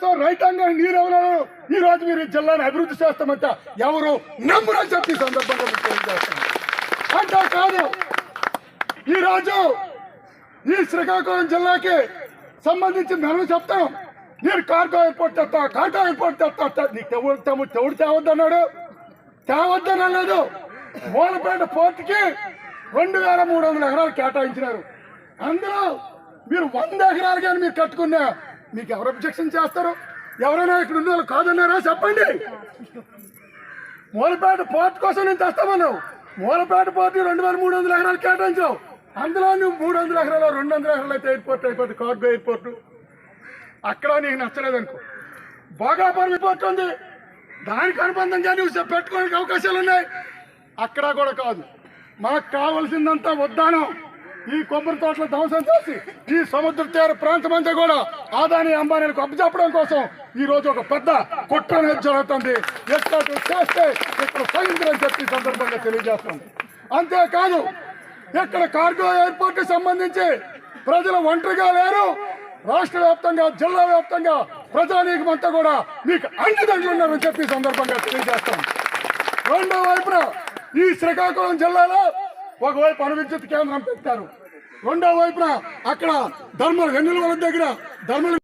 సంవత్సరం రైతాంగం నీరెవరు ఈ రోజు మీరు ఈ జిల్లాను అభివృద్ధి చేస్తామంటే ఎవరు నమ్మురని చెప్పి సందర్భంగా తెలియజేస్తాను. అంటే కాదు ఈ రోజు ఈ శ్రీకాకుళం జిల్లాకి సంబంధించి మేము చెప్తాం మీరు కార్గో ఎయిర్పోర్ట్ తెస్తా కార్గో ఎయిర్పోర్ట్ తెస్తా నీకు తెవుడు తెవుడు తెవుడు తేవద్దన్నాడు. తేవద్దనలేదు. మూలపేట పోర్టుకి రెండు వేల మూడు వందల ఎకరాలు కేటాయించినారు. అందులో మీరు వంద ఎకరాలు కానీ మీరు కట్టుకున్న మీకు ఎవరు అబ్జెక్షన్ చేస్తారు? ఎవరైనా ఇక్కడ ఉన్న వాళ్ళు కాదన్నారా? చెప్పండి. మూలపేట పోర్ట్ కోసం నేను తెస్తామన్నావు మూలపేట పోర్టు రెండు వేల మూడు వందల ఎకరాలు కేటాయించావు. అందులో నువ్వు మూడు వందల ఎకరాలు రెండు వందల ఎకరాలు అయితే ఎయిర్పోర్ట్ అయిపోతుంది కార్గో ఎయిర్పోర్ట్ అక్కడ నీకు నచ్చలేదు అనుకో. భోగాపురం ఎయిర్పోర్ట్ ఉంది. దానికి అనుబంధంగా నువ్వు చె- పెట్టుకోవడానికి అవకాశాలు ఉన్నాయి అక్కడ కూడా కాదు. మనకు కావాల్సిందంతా వద్దానం ఈ కొబ్బరి తోటలు ధ్వంసం చేసి ఈ సముద్ర తీర ప్రాంతం అంతా కూడా ఆదాని అంబానీలకు అప్పచెప్పడం కోసం ఈ రోజు ఒక పెద్ద కుట్ర అనేది జరుగుతుంది. ఎక్కడ చేస్తే ఇక్కడ సైనికులు అని చెప్పి సందర్భంగా తెలియజేస్తుంది అంతేకాదు ఇక్కడ కార్గో ఎయిర్పోర్ట్ సంబంధించి ప్రజలు ఒంటరిగా లేరు. రాష్ట్ర వ్యాప్తంగా జిల్లా వ్యాప్తంగా ప్రజానీకం అంతా కూడా మీకు అండదండలు ఉన్నారని చెప్పి సందర్భంగా తెలియజేస్తాం రెండో వైపున ఈ శ్రీకాకుళం జిల్లాలో ఒకవైపు అణు విద్యుత్ కేంద్రం పెట్టారు. రెండో వైపున అక్కడ ధర్మల వెన్నుల దగ్గర ధర్మల